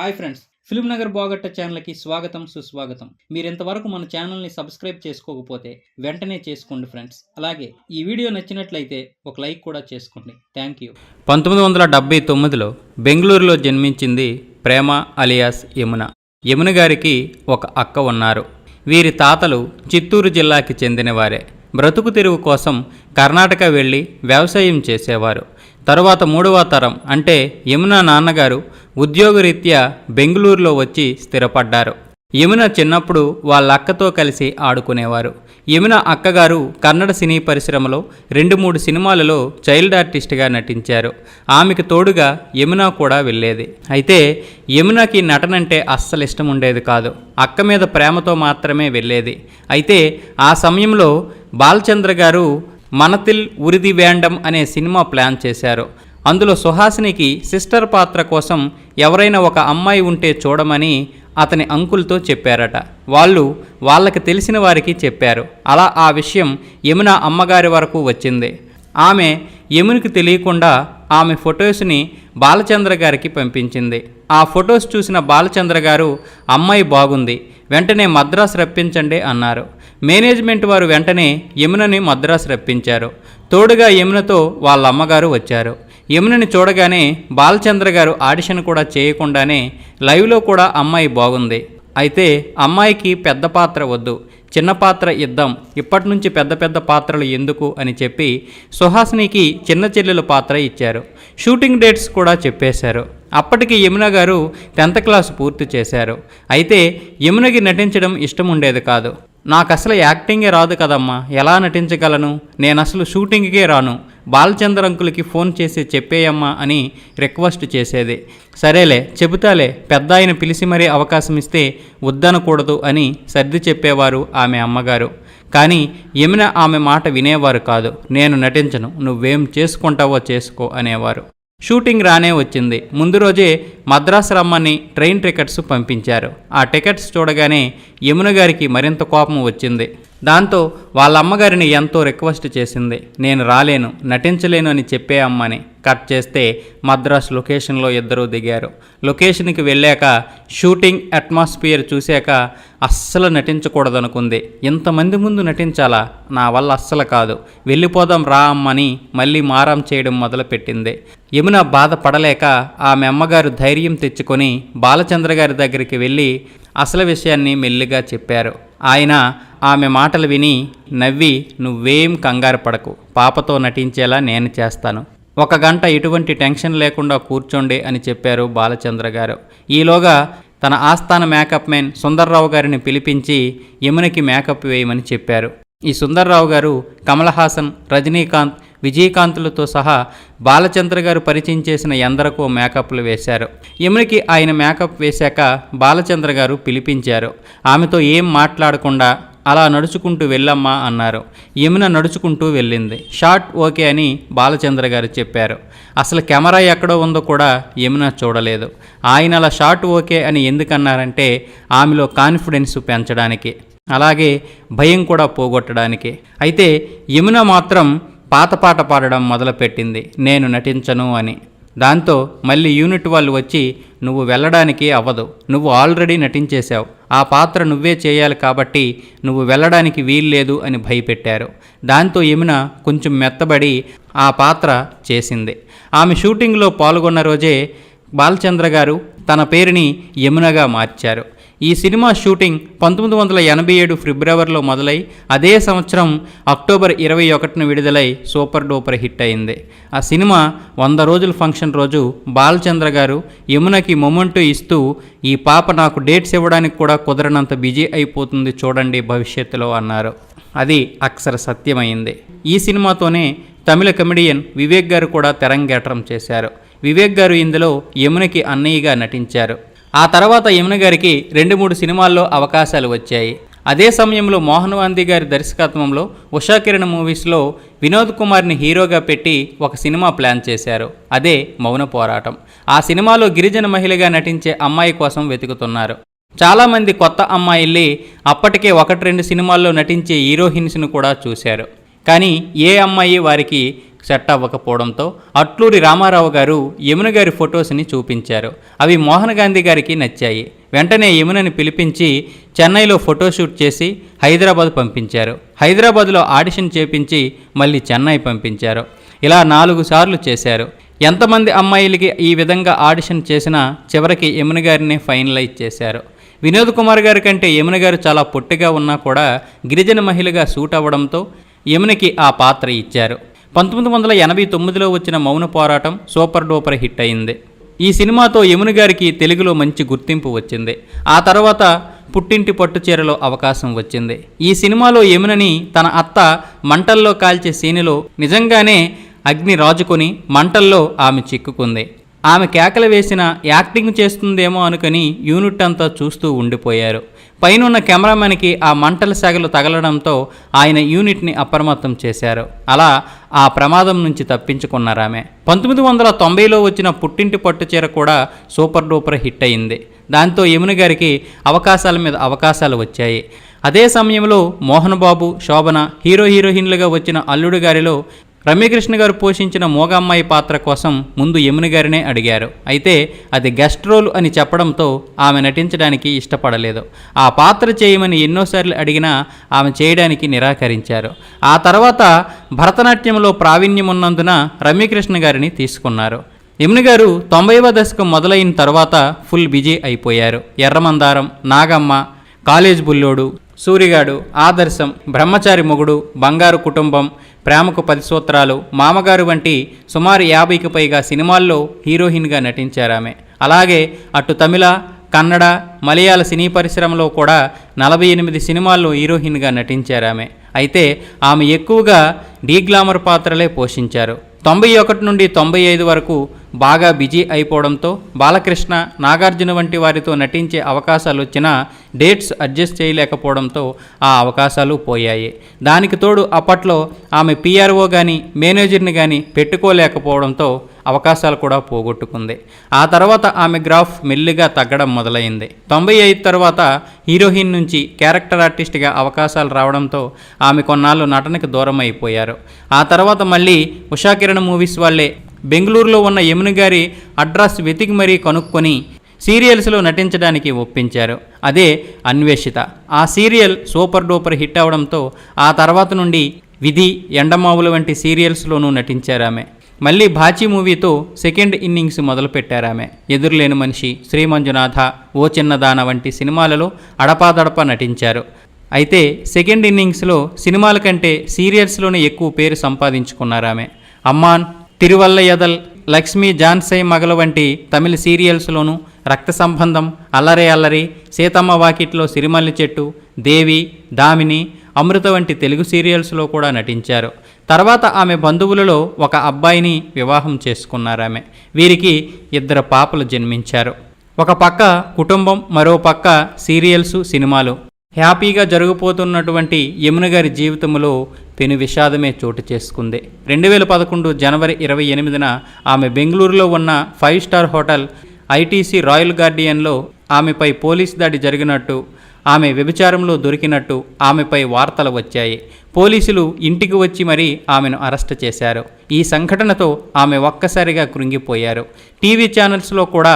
Hi friends. Film Nagar బాగట్ట ఛానల్కి స్వాగతం సుస్వాగతం. మీరు ఇంతవరకు మన ఛానల్ని సబ్స్క్రైబ్ చేసుకోకపోతే వెంటనే చేసుకోండి ఫ్రెండ్స్. అలాగే ఈ వీడియో నచ్చినట్లయితే ఒక లైక్ కూడా చేసుకోండి. Thank you. పంతొమ్మిది వందల డెబ్బై తొమ్మిదిలో బెంగళూరులో జన్మించింది ప్రేమ అలియాస్ యమున. యమున గారికి ఒక అక్క ఉన్నారు. వీరి తాతలు చిత్తూరు జిల్లాకి చెందినవారే. బ్రతుకు తెరువు కోసం కర్ణాటక వెళ్ళి వ్యవసాయం చేసేవారు. తరువాత మూడవ తరం అంటే యమున నాన్నగారు ఉద్యోగరీత్యా బెంగళూరులో వచ్చి స్థిరపడ్డారు. యమున చిన్నప్పుడు వాళ్ళ అక్కతో కలిసి ఆడుకునేవారు. యమున అక్కగారు కన్నడ సినీ పరిశ్రమలో రెండు మూడు సినిమాలలో చైల్డ్ ఆర్టిస్ట్గా నటించారు. ఆమెకు తోడుగా యమున కూడా వెళ్ళేది. అయితే యమునకి నటనంటే అస్సలు ఇష్టం ఉండేది కాదు. అక్క మీద ప్రేమతో మాత్రమే వెళ్ళేది. అయితే ఆ సమయంలో బాలచంద్ర గారు మనతిల్ ఉరిది వేండం అనే సినిమా ప్లాన్ చేశారు. అందులో సుహాసినికి సిస్టర్ పాత్ర కోసం ఎవరైనా ఒక అమ్మాయి ఉంటే చూడమని అతని అంకుల్తో చెప్పారట. వాళ్ళు వాళ్ళకి తెలిసిన వారికి చెప్పారు. అలా ఆ విషయం యమున అమ్మగారి వరకు వచ్చింది. ఆమె యమునికి తెలియకుండా ఆమె ఫొటోస్ని బాలచంద్ర గారికి పంపించింది. ఆ ఫొటోస్ చూసిన బాలచంద్ర గారు అమ్మాయి బాగుంది వెంటనే మద్రాసు రప్పించండి అన్నారు. మేనేజ్మెంట్ వారు వెంటనే యమునని మద్రాసు రప్పించారు. తోడుగా యమునతో వాళ్ళ అమ్మగారు వచ్చారు. యమునని చూడగానే బాలచంద్ర గారు ఆడిషన్ కూడా చేయకుండానే లైవ్లో కూడా అమ్మాయి బాగుంది. అయితే అమ్మాయికి పెద్ద పాత్ర వద్దు. చిన్న పాత్ర ఇద్దాం. ఇప్పటి నుంచి పెద్ద పెద్ద పాత్రలు ఎందుకు అని చెప్పి సుహాసినికి చిన్న చెల్లెల పాత్ర ఇచ్చారు. షూటింగ్ డేట్స్ కూడా చెప్పేశారు. అప్పటికి యమున గారు టెన్త్ క్లాస్ పూర్తి చేశారు. అయితే యమునకి నటించడం ఇష్టం ఉండేది కాదు. నాకు అసలు యాక్టింగే రాదు కదమ్మా. ఎలా నటించగలను? నేను అసలు షూటింగ్కే రాను. బాలచంద్ర అంకులకి ఫోన్ చేసి చెప్పేయమ్మా అని రిక్వెస్ట్ చేసేది. సరేలే చెబుతాలే పెద్ద ఆయన పిలిచి మరీ అవకాశం ఇస్తే వద్దనకూడదు అని సర్ది చెప్పేవారు ఆమె అమ్మగారు. కానీ యమున ఆమె మాట వినేవారు కాదు. నేను నటించను నువ్వేం చేసుకుంటావో చేసుకో అనేవారు. షూటింగ్ రానే వచ్చింది. ముందు రోజే మద్రాసు రమ్మని ట్రైన్ టికెట్స్ పంపించారు. ఆ టికెట్స్ చూడగానే యమున గారికి మరింత కోపం వచ్చింది. దాంతో వాళ్ళ అమ్మగారిని ఎంతో రిక్వెస్ట్ చేసింది. నేను రాలేను నటించలేను అని చెప్పే అమ్మని. కట్ చేస్తే మద్రాస్ లొకేషన్లో ఇద్దరూ దిగారు. లొకేషన్కి వెళ్ళాక షూటింగ్ అట్మాస్ఫియర్ చూశాక అస్సలు నటించకూడదనుకుంది. ఇంతమంది ముందు నటించాలా? నా వల్ల అస్సలు కాదు. వెళ్ళిపోదాం రా అమ్మని మళ్ళీ మారం చేయడం మొదలుపెట్టింది. యమున బాధపడలేక ఆమె అమ్మగారు ధైర్యం తెచ్చుకొని బాలచంద్ర గారి దగ్గరికి వెళ్ళి అసలు విషయాన్ని మెల్లిగా చెప్పారు. ఆయన ఆమె మాటలు విని నవ్వి నువ్వేం కంగారు పడకు. పాపతో నటించేలా నేను చేస్తాను. ఒక గంట ఎటువంటి టెన్షన్ లేకుండా కూర్చోండి అని చెప్పారు బాలచంద్ర గారు. ఈలోగా తన ఆస్థాన మేకప్ మ్యాన్ సుందర్రావు గారిని పిలిపించి యమునకి మేకప్ వేయమని చెప్పారు. ఈ సుందర్రావు గారు కమల్ హాసన్ రజనీకాంత్ విజయకాంతులతో సహా బాలచంద్ర గారు పరిచయం చేసిన ఎందరకో మేకప్లు వేశారు. యమునికి ఆయన మేకప్ వేశాక బాలచంద్ర గారు పిలిపించారు. ఆమెతో ఏం మాట్లాడకుండా అలా నడుచుకుంటూ వెళ్ళమ్మా అన్నారు. యమున నడుచుకుంటూ వెళ్ళింది. షార్ట్ ఓకే అని బాలచంద్ర గారు చెప్పారు. అసలు కెమెరా ఎక్కడో ఉందో కూడా యమున చూడలేదు. ఆయన అలా షార్ట్ ఓకే అని ఎందుకన్నారంటే ఆమెలో కాన్ఫిడెన్స్ పెంచడానికి. అలాగే భయం కూడా పోగొట్టడానికి. అయితే యమున మాత్రం పాత పాట పాడడం మొదలుపెట్టింది. నేను నటించను అని. దాంతో మళ్ళీ యూనిట్ వాళ్ళు వచ్చి నువ్వు వెళ్ళడానికి అవ్వదు. నువ్వు ఆల్రెడీ నటించేశావు. ఆ పాత్ర నువ్వే చేయాలి కాబట్టి నువ్వు వెళ్ళడానికి వీల్లేదు అని భయపెట్టారు. దాంతో యమున కొంచెం మెత్తబడి ఆ పాత్ర చేసింది. ఆమె షూటింగ్లో పాల్గొన్న రోజే బాలచంద్ర గారు తన పేరుని యమునగా మార్చారు. ఈ సినిమా షూటింగ్ పంతొమ్మిది వందల ఎనభై ఏడు ఫిబ్రవరిలో మొదలై అదే సంవత్సరం అక్టోబర్ ఇరవై ఒకటిన విడుదలై సూపర్ డూపర్ హిట్ అయింది. ఆ సినిమా వంద రోజుల ఫంక్షన్ రోజు బాలచంద్ర గారు యమునకి మొమెంటో ఇస్తూ ఈ పాప నాకు డేట్స్ ఇవ్వడానికి కూడా కుదరనంత బిజీ అయిపోతుంది చూడండి భవిష్యత్తులో అన్నారు. అది అక్షర సత్యమైంది. ఈ సినిమాతోనే తమిళ కమెడియన్ వివేక్ గారు కూడా తెరంగేట్రం చేశారు. వివేక్ గారు ఇందులో యమునకి అన్నయ్యగా నటించారు. ఆ తర్వాత యమున గారికి రెండు మూడు సినిమాల్లో అవకాశాలు వచ్చాయి. అదే సమయంలో మోహన్ గాంధీ గారి దర్శకత్వంలో ఉషా కిరణ్ మూవీస్లో వినోద్ కుమార్ని హీరోగా పెట్టి ఒక సినిమా ప్లాన్ చేశారు. అదే మౌన పోరాటం. ఆ సినిమాలో గిరిజన మహిళగా నటించే అమ్మాయి కోసం వెతుకుతున్నారు. చాలామంది కొత్త అమ్మాయిల్ని అప్పటికే ఒకటి రెండు సినిమాల్లో నటించే హీరోయిన్స్ను కూడా చూశారు. కానీ ఏ అమ్మాయి వారికి సెట్ అవ్వకపోవడంతో అట్లూరి రామారావు గారు యమున గారి ఫొటోస్ని చూపించారు. అవి మోహన్ గాంధీ గారికి నచ్చాయి. వెంటనే యమునని పిలిపించి చెన్నైలో ఫోటోషూట్ చేసి హైదరాబాద్ పంపించారు. హైదరాబాద్లో ఆడిషన్ చేపించి మళ్ళీ చెన్నై పంపించారు. ఇలా నాలుగు సార్లు చేశారు. ఎంతమంది అమ్మాయిలకి ఈ విధంగా ఆడిషన్ చేసినా చివరికి యమున గారిని ఫైనలైజ్ చేశారు. వినోద్ కుమార్ గారి కంటే యమున గారు చాలా పొట్టిగా ఉన్నా కూడా గిరిజన మహిళగా సూట్ అవ్వడంతో యమునకి ఆ పాత్ర ఇచ్చారు. పంతొమ్మిది వందల ఎనభై తొమ్మిదిలో వచ్చిన మౌన పోరాటం సూపర్ డూపర్ హిట్ అయింది. ఈ సినిమాతో యమున గారికి తెలుగులో మంచి గుర్తింపు వచ్చింది. ఆ తర్వాత పుట్టింటి పట్టు చీరలో అవకాశం వచ్చింది. ఈ సినిమాలో యమునని తన అత్త మంటల్లో కాల్చే సీనులో నిజంగానే అగ్ని రాజుకొని మంటల్లో ఆమె చిక్కుకుంది. ఆమె కేకలు వేసిన యాక్టింగ్ చేస్తుందేమో అనుకుని యూనిట్ అంతా చూస్తూ ఉండిపోయారు. పైనున్న కెమెరామెన్కి ఆ మంటల సెగలు తగలడంతో ఆయన యూనిట్ని అప్రమత్తం చేశారు. అలా ఆ ప్రమాదం నుంచి తప్పించుకున్నారు ఆమె. పంతొమ్మిది వందల తొంభైలో వచ్చిన పుట్టింటి పట్టు చీర కూడా సూపర్ డూపర్ హిట్ అయింది. దాంతో యమున గారికి అవకాశాల మీద అవకాశాలు వచ్చాయి. అదే సమయంలో మోహన్ బాబు శోభన హీరో హీరోయిన్లుగా వచ్చిన అల్లుడు గారిలో రమ్యకృష్ణ గారు పోషించిన మోగమ్మాయి పాత్ర కోసం ముందు యమున గారినే అడిగారు. అయితే అది గెస్ట్ రోల్ అని చెప్పడంతో ఆమె నటించడానికి ఇష్టపడలేదు. ఆ పాత్ర చేయమని ఎన్నోసార్లు అడిగినా ఆమె చేయడానికి నిరాకరించారు. ఆ తర్వాత భరతనాట్యంలో ప్రావీణ్యం ఉన్నందున రమ్యకృష్ణ గారిని తీసుకున్నారు. యమున గారు తొంభైవ దశకం మొదలైన తర్వాత ఫుల్ బిజీ అయిపోయారు. ఎర్రమందారం నాగమ్మ కాలేజ్ బుల్లోడు సూరిగాడు ఆదర్శం బ్రహ్మచారి మొగుడు బంగారు కుటుంబం ప్రేమకు పది సూత్రాలు. మామగారు వంటి సుమారు యాభైకి పైగా సినిమాల్లో హీరోయిన్గా నటించారామె. అలాగే అటు తమిళ కన్నడ మలయాళ సినీ పరిశ్రమలో కూడా నలభై ఎనిమిది సినిమాల్లో హీరోయిన్గా నటించారామె. అయితే ఆమె ఎక్కువగా డీగ్లామర్ పాత్రలే పోషించారు. తొంభై ఒకటి నుండి తొంభై ఐదు వరకు బాగా బిజీ అయిపోవడంతో బాలకృష్ణ నాగార్జున వంటి వారితో నటించే అవకాశాలు వచ్చినా డేట్స్ అడ్జస్ట్ చేయలేకపోవడంతో ఆ అవకాశాలు పోయాయి. దానికి తోడు అప్పట్లో ఆమె పిఆర్ఓ కానీ మేనేజర్ని కానీ పెట్టుకోలేకపోవడంతో అవకాశాలు కూడా పోగొట్టుకుంది. ఆ తర్వాత ఆమె గ్రాఫ్ మెల్లిగా తగ్గడం మొదలైంది. తొంభై ఐదు తర్వాత హీరోయిన్ నుంచి క్యారెక్టర్ ఆర్టిస్ట్గా అవకాశాలు రావడంతో ఆమె కొన్నాళ్ళు నటనకు దూరం అయిపోయారు ఆ తర్వాత మళ్ళీ ఉషాకిరణ్ మూవీస్ వాళ్ళే బెంగళూరులో ఉన్న యముని గారి అడ్రస్ వెతికి మరీ కనుక్కొని సీరియల్స్లో నటించడానికి ఒప్పించారు. అదే అన్వేషిత. ఆ సీరియల్ సూపర్ డూపర్ హిట్ అవడంతో ఆ తర్వాత నుండి విధి ఎండమావులు వంటి సీరియల్స్లోనూ నటించారు ఆమె. మళ్ళీ బాచీ మూవీతో సెకండ్ ఇన్నింగ్స్ మొదలుపెట్టారామె. ఎదురులేని మనిషి శ్రీ మంజునాథ ఓ చిన్నదాన వంటి సినిమాలలో అడపాదడపా నటించారు. అయితే సెకండ్ ఇన్నింగ్స్లో సినిమాల కంటే సీరియల్స్లోనే ఎక్కువ పేరు సంపాదించుకున్నారు ఆమె అమ్మాన్ తిరువల్లయదల్ లక్ష్మీ జాన్సై మగల వంటి తమిళ సీరియల్స్లోనూ రక్త సంబంధం అల్లరి అల్లరి సీతమ్మ వాకిట్లో సిరిమల్లి చెట్టు దేవి దామిని అమృత వంటి తెలుగు సీరియల్స్లో కూడా నటించారు. తర్వాత ఆమె బంధువులలో ఒక అబ్బాయిని వివాహం చేసుకున్నారామె. వీరికి ఇద్దరు పాపలు జన్మించారు. ఒక పక్క కుటుంబం మరో పక్క సీరియల్స్ సినిమాలు. హ్యాపీగా జరుగుపోతున్నటువంటి యమున గారి జీవితంలో పెను విషాదమే చోటు చేసుకుంది. రెండు వేల పదకొండు జనవరి ఇరవై ఎనిమిదిన ఆమె బెంగళూరులో ఉన్న five star hotel ITC Royal గార్డియన్లో ఆమెపై పోలీస్ దాడి జరిగినట్టు ఆమె వ్యభిచారంలో దొరికినట్టు ఆమెపై వార్తలు వచ్చాయి. పోలీసులు ఇంటికి వచ్చి మరీ ఆమెను అరెస్ట్ చేశారు. ఈ సంఘటనతో ఆమె ఒక్కసారిగా కృంగిపోయారు. టీవీ ఛానల్స్లో కూడా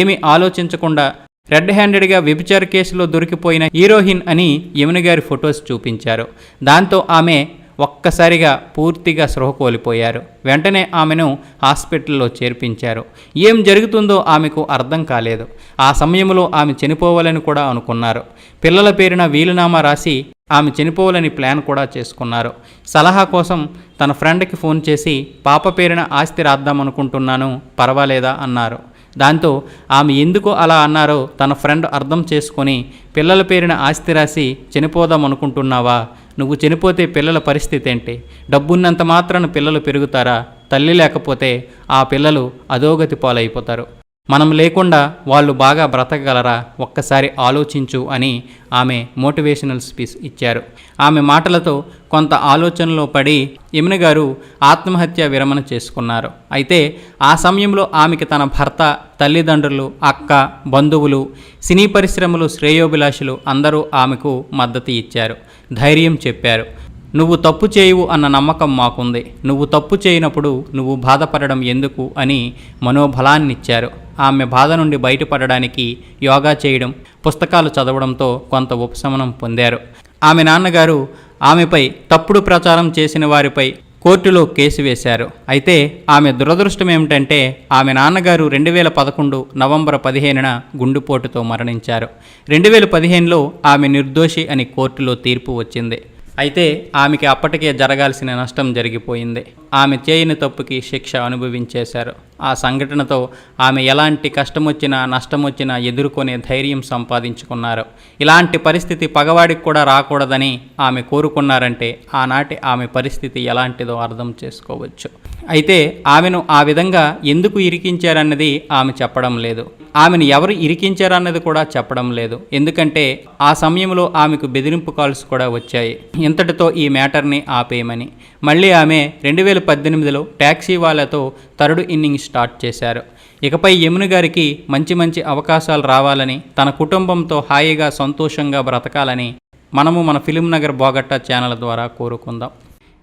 ఏమీ ఆలోచించకుండా రెడ్ హ్యాండెడ్గా వ్యభిచార కేసులో దొరికిపోయిన హీరోయిన్ అని యమున గారి ఫొటోస్ చూపించారు. దాంతో ఆమె ఒక్కసారిగా పూర్తిగా స్పృహ కోల్పోయారు. వెంటనే ఆమెను హాస్పిటల్లో చేర్పించారు. ఏం జరుగుతుందో ఆమెకు అర్థం కాలేదు. ఆ సమయంలో ఆమె చనిపోవాలని కూడా అనుకున్నారు. పిల్లల పేరున వీలునామా రాసి ఆమె చనిపోవాలని ప్లాన్ కూడా చేసుకున్నారు. సలహా కోసం తన ఫ్రెండ్కి ఫోన్ చేసి పాప పేరున ఆస్తి రాద్దామనుకుంటున్నాను పర్వాలేదా? అన్నారు. దాంతో ఆమె ఎందుకు అలా అన్నారో తన ఫ్రెండ్ అర్థం చేసుకొని పిల్లల పేరిన ఆస్తి రాసి చనిపోదాం అనుకుంటున్నావా? నువ్వు చనిపోతే పిల్లల పరిస్థితి ఏంటి? డబ్బున్నంత మాత్రాన పిల్లలు పెరుగుతారా? తల్లి లేకపోతే ఆ పిల్లలు అధోగతి పాలైపోతారు. మనం లేకుండా వాళ్ళు బాగా బ్రతకగలరా? ఒక్కసారి ఆలోచించు అని ఆమె మోటివేషనల్ స్పీచ్ ఇచ్చారు. ఆమె మాటలతో కొంత ఆలోచనలో పడి యమున గారు ఆత్మహత్య విరమణ చేసుకున్నారు. అయితే ఆ సమయంలో ఆమెకి తన భర్త తల్లిదండ్రులు అక్క బంధువులు సినీ పరిశ్రమలు శ్రేయోభిలాషులు అందరూ ఆమెకు మద్దతు ఇచ్చారు. ధైర్యం చెప్పారు. నువ్వు తప్పు చేయవు అన్న నమ్మకం మాకుంది. నువ్వు తప్పు చేయనప్పుడు నువ్వు బాధపడడం ఎందుకు? అని మనోబలాన్నిచ్చారు. ఆమె బాధ నుండి బయటపడడానికి యోగా చేయడం పుస్తకాలు చదవడంతో కొంత ఉపశమనం పొందారు. ఆమె నాన్నగారు ఆమెపై తప్పుడు ప్రచారం చేసిన వారిపై కోర్టులో కేసు వేశారు. అయితే ఆమె దురదృష్టం ఏమిటంటే ఆమె నాన్నగారు రెండు వేల పదకొండు నవంబర్ పదిహేనున గుండెపోటుతో మరణించారు. రెండు వేల పదిహేనులో ఆమె నిర్దోషి అని కోర్టులో తీర్పు వచ్చింది. అయితే ఆమెకి అప్పటికే జరగాల్సిన నష్టం జరిగిపోయింది. ఆమె చేయని తప్పుకి శిక్ష అనుభవించేశారు. ఆ సంఘటనతో ఆమె ఎలాంటి కష్టం వచ్చినా నష్టం వచ్చినా ఎదుర్కొనే ధైర్యం సంపాదించుకున్నారు. ఇలాంటి పరిస్థితి పగవాడికి కూడా రాకూడదని ఆమె కోరుకున్నారంటే ఆనాటి ఆమె పరిస్థితి ఎలాంటిదో అర్థం చేసుకోవచ్చు. అయితే ఆమెను ఆ విధంగా ఎందుకు ఇరికించారన్నది ఆమె చెప్పడం లేదు. ఆమెను ఎవరు ఇరికించారన్నది కూడా చెప్పడం లేదు. ఎందుకంటే ఆ సమయంలో ఆమెకు బెదిరింపు కాల్స్ కూడా వచ్చాయి. ఇంతటితో ఈ మ్యాటర్ని ఆపేయమని. మళ్ళీ ఆమె రెండు వేల పద్దెనిమిదిలో ట్యాక్సీ వాళ్ళతో తరుడు ఇన్నింగ్ స్టార్ట్ చేశారు. ఇకపై యమున గారికి మంచి మంచి అవకాశాలు రావాలని తన కుటుంబంతో హాయిగా సంతోషంగా బ్రతకాలని మనము మన ఫిలిం నగర్ బోగట్టా ఛానల్ ద్వారా కోరుకుందాం.